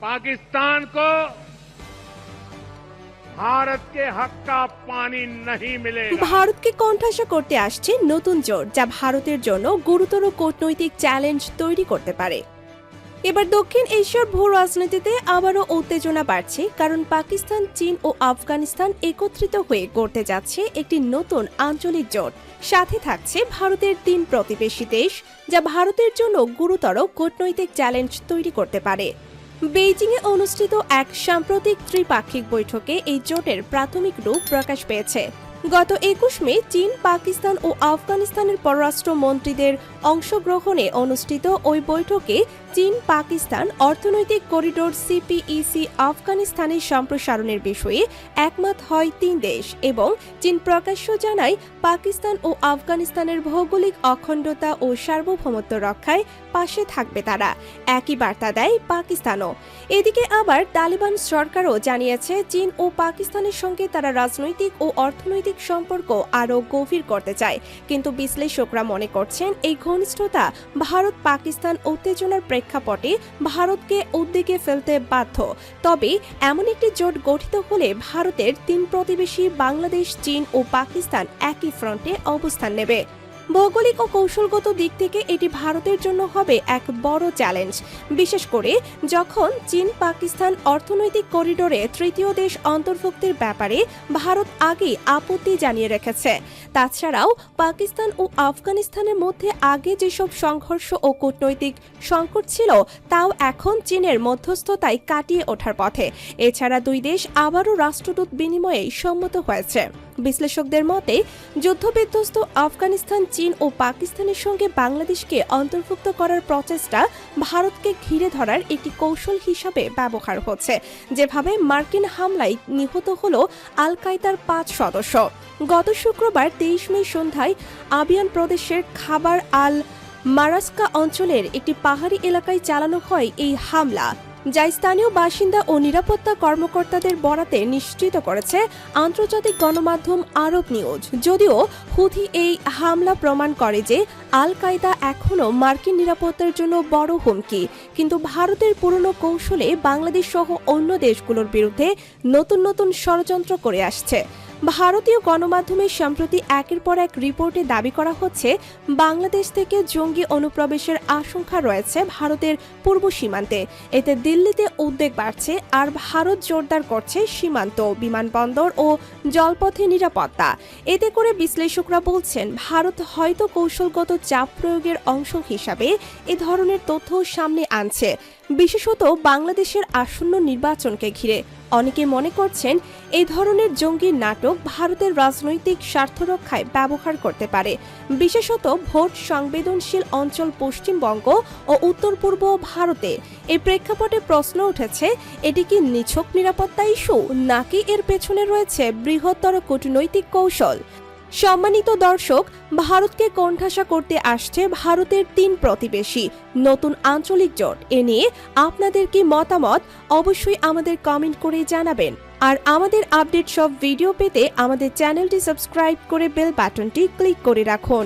पाकिस्तान को भारत के हक का पानी नहीं मिलेगा ভারতকে কণ্ঠাসা করতে আসছে নতুন জোট যা ভারতের জন্য গুরুতর কূটনৈতিক চ্যালেঞ্জ তৈরি করতে পারে এবার দক্ষিণ এশিয়ার ভূ রাজনীতিতে আবারও উত্তেজনা বাড়ছে কারণ পাকিস্তান চীন ও আফগানিস্তান একত্রিত হয়ে গড়তে যাচ্ছে একটি নতুন আঞ্চলিক জোট সাথে থাকছে ভারতের তিন প্রতিবেশী দেশ যা ভারতের জন্য গুরুতর কূটনৈতিক চ্যালেঞ্জ তৈরি করতে পারে বেইজিংয়ে অনুষ্ঠিত এক সাম্প্রতিক ত্রিপাক্ষিক বৈঠকে এই জোটের প্রাথমিক রূপ প্রকাশ পেয়েছে। গত একুশ মে চীন, পাকিস্তান ও আফগানিস্তানের পররাষ্ট্র মন্ত্রীদের অংশগ্রহণে অনুষ্ঠিত ওই বৈঠকে চীন, পাকিস্তান, অর্থনৈতিক করিডোর সিপিইসি আফগানিস্তানের সম্প্রসারণের বিষয়ে একমত হয় তিন দেশ এবং চীন প্রকাশ্য জানায় পাকিস্তান ও আফগানিস্তানের ভৌগোলিক অখণ্ডতা ও সার্বভৌমত্ব রক্ষায় পাশে থাকবে তারা। একই বার্তা দেয় পাকিস্তানও। এদিকে আবার তালিবান সরকারও জানিয়েছে, চীন ও পাকিস্তানের সঙ্গে তারা রাজনৈতিক ও অর্থনৈতিক সম্পর্ক আরও গভীর করতে চায়। কিন্তু বিশ্লেষকরা মনে করছেন, এই ঘনিষ্ঠতা ভারত পাকিস্তান উত্তেজনার প্রেক্ষাপটে ভারতকে উদ্বেগে ফেলতে বাধ্য। তবে এমন একটি জোট গঠিত হলে ভারতের তিন প্রতিবেশী বাংলাদেশ, চীন ও পাকিস্তান একই ফ্রন্টে অবস্থান নেবে। ভৌগোলিক ও কৌশলগত দিক থেকে এটি ভারতের জন্য হবে এক বড় চ্যালেঞ্জ। বিশেষ করে যখন চীন, পাকিস্তান অর্থনৈতিক করিডোরে তৃতীয় দেশ অন্তর্ভুক্তির ব্যাপারে ভারত আগেই আপত্তি জানিয়ে রেখেছে। তাছাড়াও পাকিস্তান ও আফগানিস্তানের মধ্যে আগে যেসব সংঘর্ষ ও কূটনৈতিক সংকট ছিল, তাও এখন চীনের মধ্যস্থতায় কাটিয়ে ওঠার পথে। এছাড়া দুই দেশ আবারও রাষ্ট্রদূত বিনিময়ে সম্মত হয়েছে। বিশ্লেষকদের মতে, যুদ্ধবিধ্বস্ত আফগানিস্তান, চীন ও পাকিস্তানের সঙ্গে বাংলাদেশকে অন্তর্ভুক্ত করার প্রচেষ্টা ভারতকে ঘিরে ধরার একটি কৌশল হিসাবে ব্যবহার হচ্ছে। যেভাবে মার্কিন হামলায় নিহত হল আল কায়দার পাঁচ সদস্য। গত শুক্রবার তেইশ মে সন্ধ্যায় আবিয়ান প্রদেশের খাবার আল মারাস্কা অঞ্চলের একটি পাহাড়ি এলাকায় চালানো হয় এই হামলা। যা স্থানীয় বাসিন্দা ও নিরাপত্তা কর্মকর্তাদের বরাতে নিশ্চিত করেছে আন্তর্জাতিক গণমাধ্যম আরব নিউজ। যদিও হুথি এই হামলা প্রমাণ করে যে আল কায়দা এখনও মার্কিন নিরাপত্তার জন্য বড় হুমকি। কিন্তু ভারতের পুরনো কৌশলে বাংলাদেশ সহ অন্য দেশগুলোর বিরুদ্ধে নতুন নতুন ষড়যন্ত্র করে আসছে। ভারতীয় গণমাধ্যমে সম্প্রতি একের পর এক রিপোর্টে দাবি করা হচ্ছে, বাংলাদেশ থেকে জঙ্গি অনুপ্রবেশের আশঙ্কা রয়েছে ভারতের পূর্ব সীমান্তে। এতে দিল্লিতে উদ্বেগ বাড়ছে আর ভারত জোরদার করছে সীমান্ত, বিমানবন্দর ও জলপথে নিরাপত্তা। এতে করে বিশ্লেষকরা বলছেন, ভারত হয়তো কৌশলগত চাপ প্রয়োগের অংশ হিসাবে এ ধরনের তথ্য সামনে আনছে। বিশেষত বাংলাদেশের আসন্ন নির্বাচনকে ঘিরে। অনেকে মনে করছেন এই ধরনের জঙ্গি নাটক ভারতের রাজনৈতিক স্বার্থ রক্ষায় ব্যবহার করতে পারে। বিশেষত ভোট সংবেদনশীল অঞ্চল পশ্চিমবঙ্গ ও উত্তর পূর্ব ভারতে। এই প্রেক্ষাপটে প্রশ্ন উঠেছে, এটি কি নিছক নিরাপত্তা ইস্যু নাকি এর পেছনে রয়েছে বৃহত্তর কূটনৈতিক কৌশল? সম্মানিত দর্শক, ভারতকে কণ্ঠাসা করতে আসছে ভারতের তিন প্রতিবেশী। নতুন আঞ্চলিক জোট, এ নিয়ে আপনাদের কি মতামত অবশ্যই আমাদের কমেন্ট করে জানাবেন। আর আমাদের আপডেট সব ভিডিও পেতে আমাদের চ্যানেলটি সাবস্ক্রাইব করে বেল বাটনটি ক্লিক করে রাখুন।